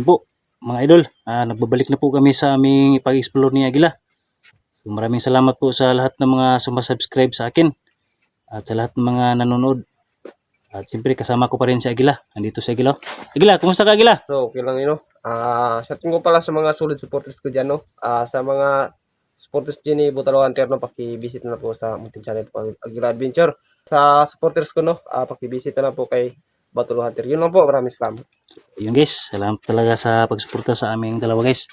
Yan po, mga idol, ah, nagbabalik na po kami sa aming pag-explore ni Agila. So, maraming salamat po sa lahat ng mga sumasubscribe sa akin at sa lahat ng mga nanonood. At siyempre kasama ko pa rin si Agila. Nandito si Agila. Agila, kumusta ka Agila? So, okay lang yun? Ah, shouting ko pala sa mga solid supporters ko dyan, no? Ah, sa mga supporters dyan ni Butalo Hunter, no? Paki-visit na po sa munting channel po, Aguila Adventure. Sa supporters ko, no? Ah, paki-visit na po kay Butalo Hunter. Yun lang po, maraming salamat. Yun guys, salamat talaga sa pagsuporta sa aming dalawa guys.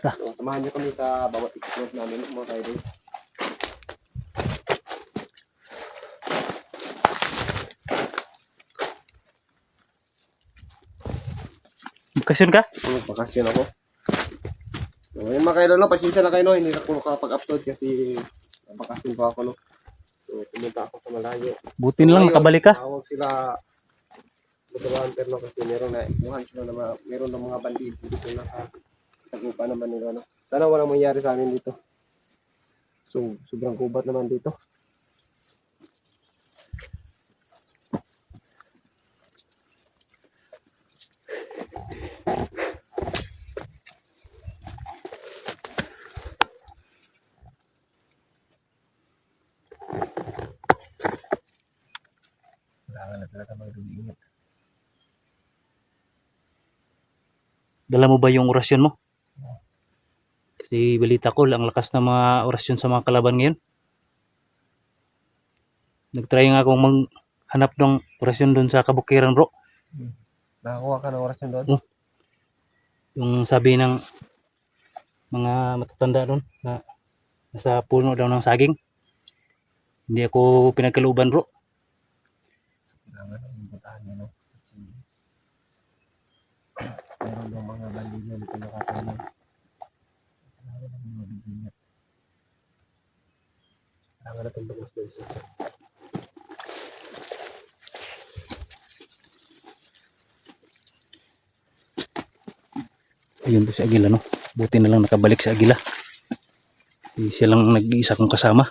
So, samahan niyo kami sa bawat explore namin, mga kaidol. Bakasyon ka? Magpakasyon ako. So, yun mga kaidol, no? Pasensya na kayo, no? Hindi na ako nakapag-upload kasi bakasyon pa ako, no? Pumunta ako sa malayo. Buti na lang Ngayon, nakabalik ka. Tawag sila Butuan pero kasi meron na buhan sila na mga, meron ng mga bandido dito na nakasagupa naman nila no. Sana walang mangyari sa amin dito. So, sobrang kubat naman dito. Kailangan na talaga mag-ingat. Dala mo ba yung orasyon mo? Kasi balita ko, ang lakas ng mga orasyon sa mga kalaban ngayon. Nagtry nga akong maghanap ng orasyon doon sa kabukiran bro. Nakakuha ka ng oras yun doon? Yung sabi ng mga matatanda doon na nasa puno daw ng saging. Hindi ako pinagkaluban bro. Kailangan na imbutahan nyo, no? Kasi meron daw mga bandido dito nakatayo. Kailangan na mga bibingat. Kailangan natin bagas doon siya. Ayun po si Agila no. Buti na lang nakabalik si Agila. Siya lang nag-iisa kong kasama.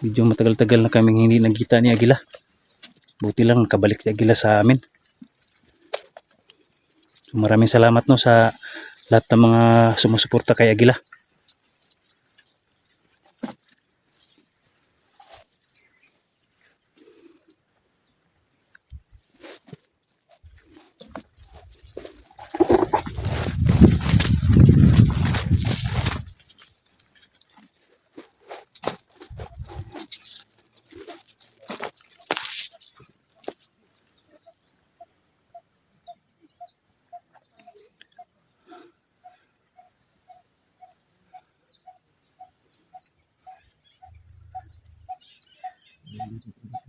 Medyo matagal-tagal na kaming hindi nagkita ni Agila. Buti lang nakabalik si Agila sa amin. Maraming salamat no sa lahat ng mga sumusuporta kay Agila.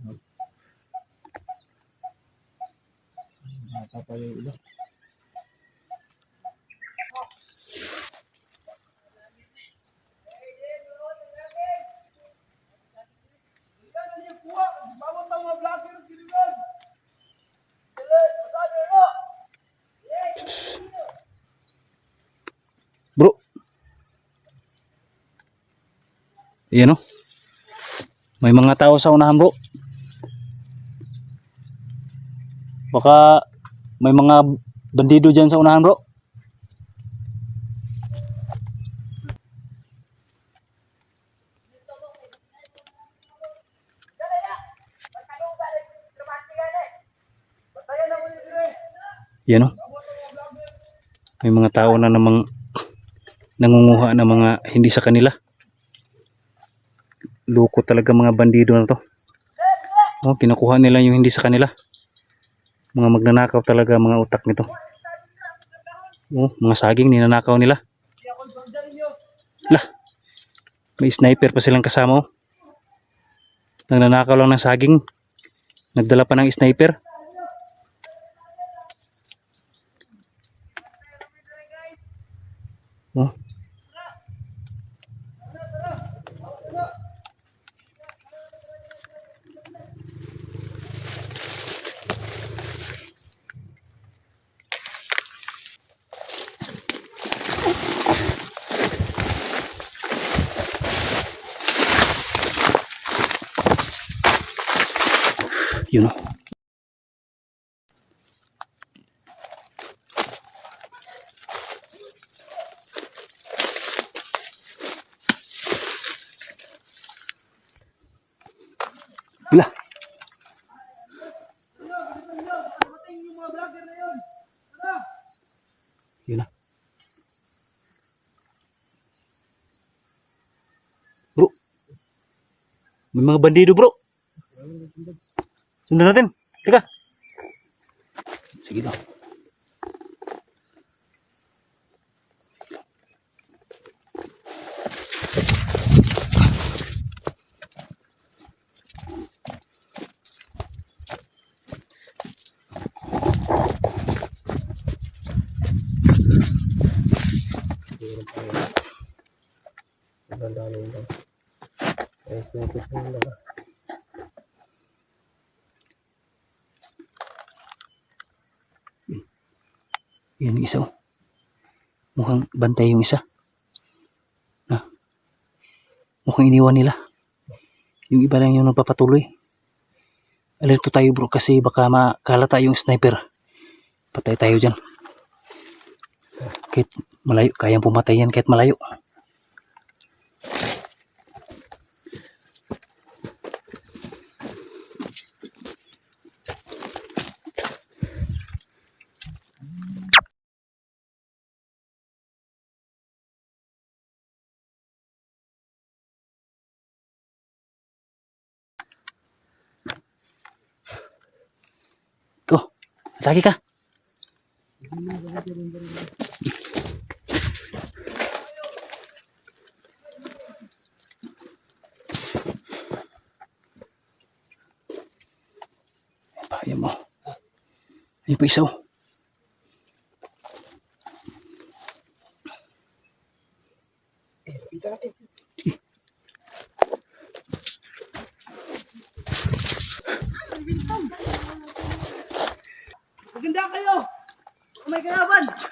Nakapa yung iba. Bro. Ayan o. May mga tao sa unahan bro. Baka may mga bandido dyan sa unahan bro. Yan o. May mga tao na namang nangunguha ng mga hindi sa kanila. Loko talaga mga bandido na to. Oh, kinukuha nila yung hindi sa kanila. Mga magnanakaw talaga mga utak nito. Oh, mga saging ninanakaw nila. Lah. May sniper pa silang kasama oh. Nagnanakaw lang ng saging. Nagdala pa ng sniper. Oh. May mga bandido bro. Sundan natin. Teka. Sige daw. Ang dami nila. Ay, sumipit na nila. Yan yung isa oh. Mukhang bantay yung isa. Na. Mukhang iniwan nila. Yung iba lang yung nagpapatuloy. Alerto tayo bro kasi baka makalata yung sniper. Patay tayo dyan. Kahit malayo, kayang pumatay yan kahit malayo. Atake ka. Ayan mo. Ayun pa isa Obrigado.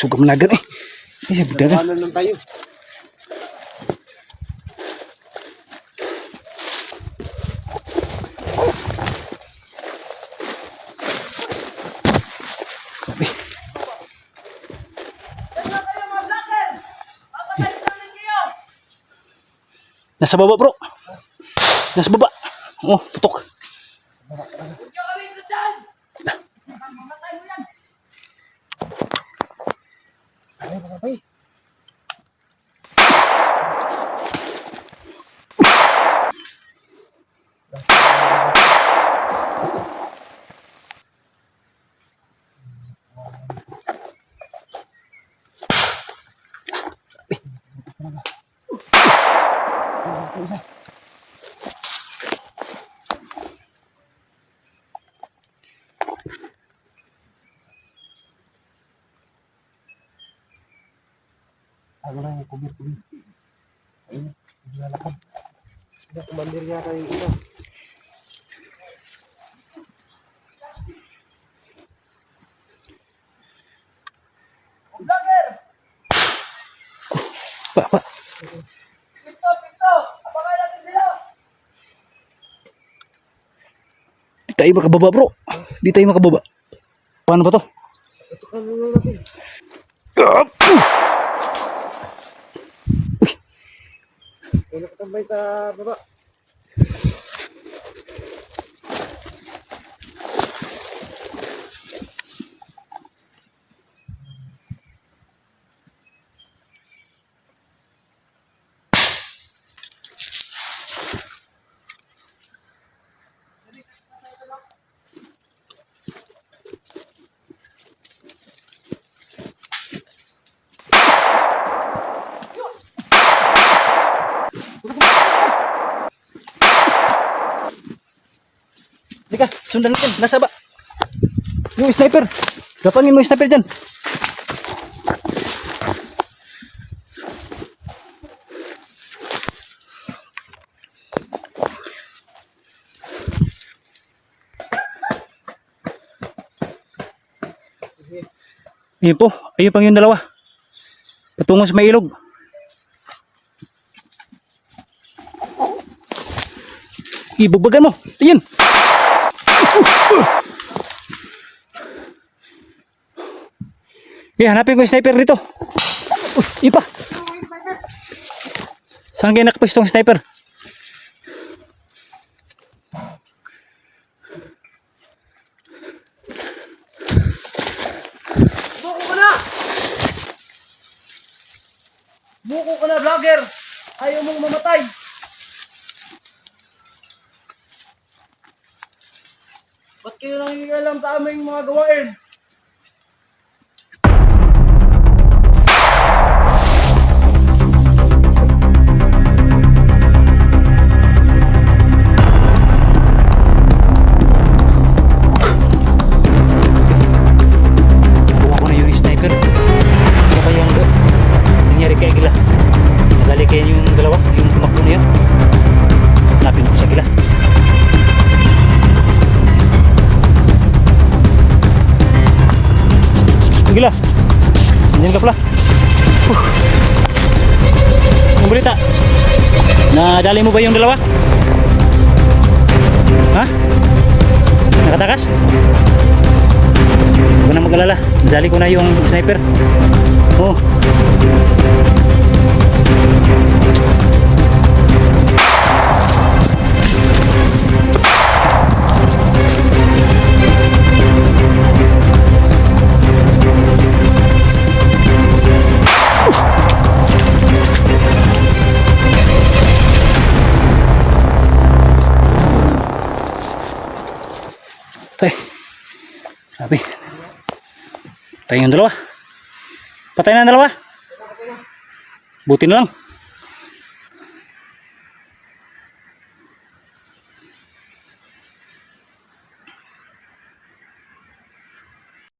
Sugam nagan eh. Eh, dagan. Ano lang tayo? Nasa baba bro. Nasa baba. Oh, putok. Huwag niyo kami sa dyan! Mamatay mo yan! Ay, mga bay. Ano lang yung kubir-kubir. Ayun, naglalakad. Kumandir yata yung ito. Pa, pa. Pito, pito! Abangan natin sila! Di tayo makababa bro. Di tayo makababa. Paano ba to? Ka muna natin. Ah, May nakatambay sa baba. Sundan natin. Nasa ba? Yung sniper. Gapangin mo yung sniper dyan. Ayun po, ayun pang yung dalawa. Patungo sa may ilog. Ibubagan mo. Ayun. Eh, hanapin ko yung sniper dito. Uh, ipa. Saan kayo nakapwesto ang sniper? Buko ka na! Buko ka na, vlogger! Ayaw mong mamatay! Kayo nangingialam sa aming mga gawain? Nadali mo ba yung dalawa? Ha? Nakatakas? Huwag na mag-alala. Dali ko na yung sniper. Oh. Tay. Sabi. Patay yung dalawa. Patay na ang dalawa. Buti na lang.